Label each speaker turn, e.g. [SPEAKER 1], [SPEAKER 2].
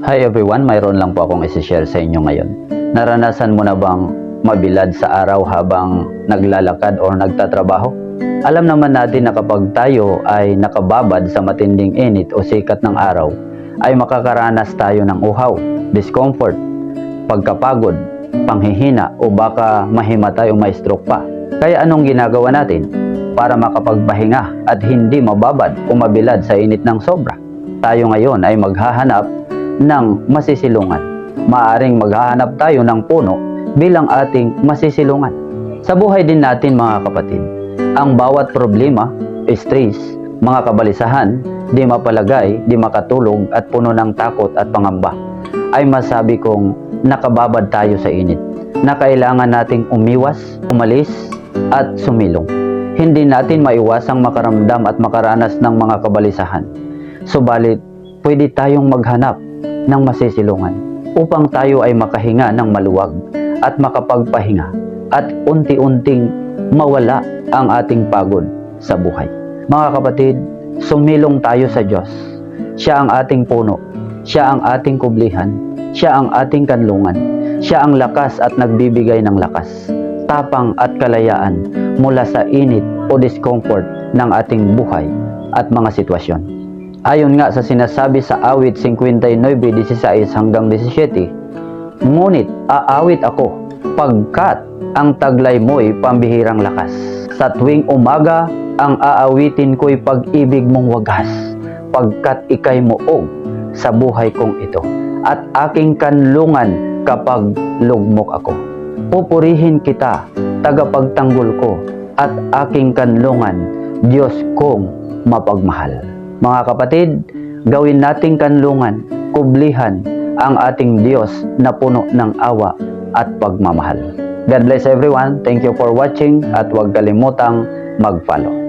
[SPEAKER 1] Hi everyone, mayroon lang po akong isi-share sa inyo ngayon. Naranasan mo na bang mabilad sa araw habang naglalakad o nagtatrabaho? Alam naman natin na kapag tayo ay nakababad sa matinding init o sikat ng araw, ay makakaranas tayo ng uhaw, discomfort, pagkapagod, panghihina o baka mahimatay o may stroke pa. Kaya anong ginagawa natin para makapagpahinga at hindi mababad o mabilad sa init ng sobra? Tayo ngayon ay maghahanap ng masisilungan. Maaring maghahanap tayo ng puno bilang ating masisilungan. Sa buhay din natin mga kapatid, ang bawat problema, stress, mga kabalisahan, di mapalagay, di makatulog at puno ng takot at pangamba ay masabi kong nakababad tayo sa init na kailangan nating umiwas, umalis at sumilong. Hindi natin maiwasang makaramdam at makaranas ng mga kabalisahan. Subalit, pwede tayong maghanap ng masisilungan upang tayo ay makahinga ng maluwag at makapagpahinga at unti-unting mawala ang ating pagod sa buhay. Mga kapatid, sumilong tayo sa Diyos. Siya ang ating puno. Siya ang ating kublihan. Siya ang ating kanlungan. Siya ang lakas at nagbibigay ng lakas, tapang at kalayaan mula sa init o discomfort ng ating buhay at mga sitwasyon. Ayon nga sa sinasabi sa awit 59.16 hanggang 17, Ngunit aawit ako pagkat ang taglay mo'y pambihirang lakas. Sa tuwing umaga, ang aawitin ko'y pag-ibig mong wagas, pagkat ikay muog sa buhay kong ito, at aking kanlungan kapag lugmok ako. Pupurihin kita, tagapagtanggol ko, at aking kanlungan, Diyos kong mapagmahal. Mga kapatid, gawin nating kanlungan, kublihan ang ating Diyos na puno ng awa at pagmamahal. God bless everyone. Thank you for watching at huwag kalimutang mag-follow.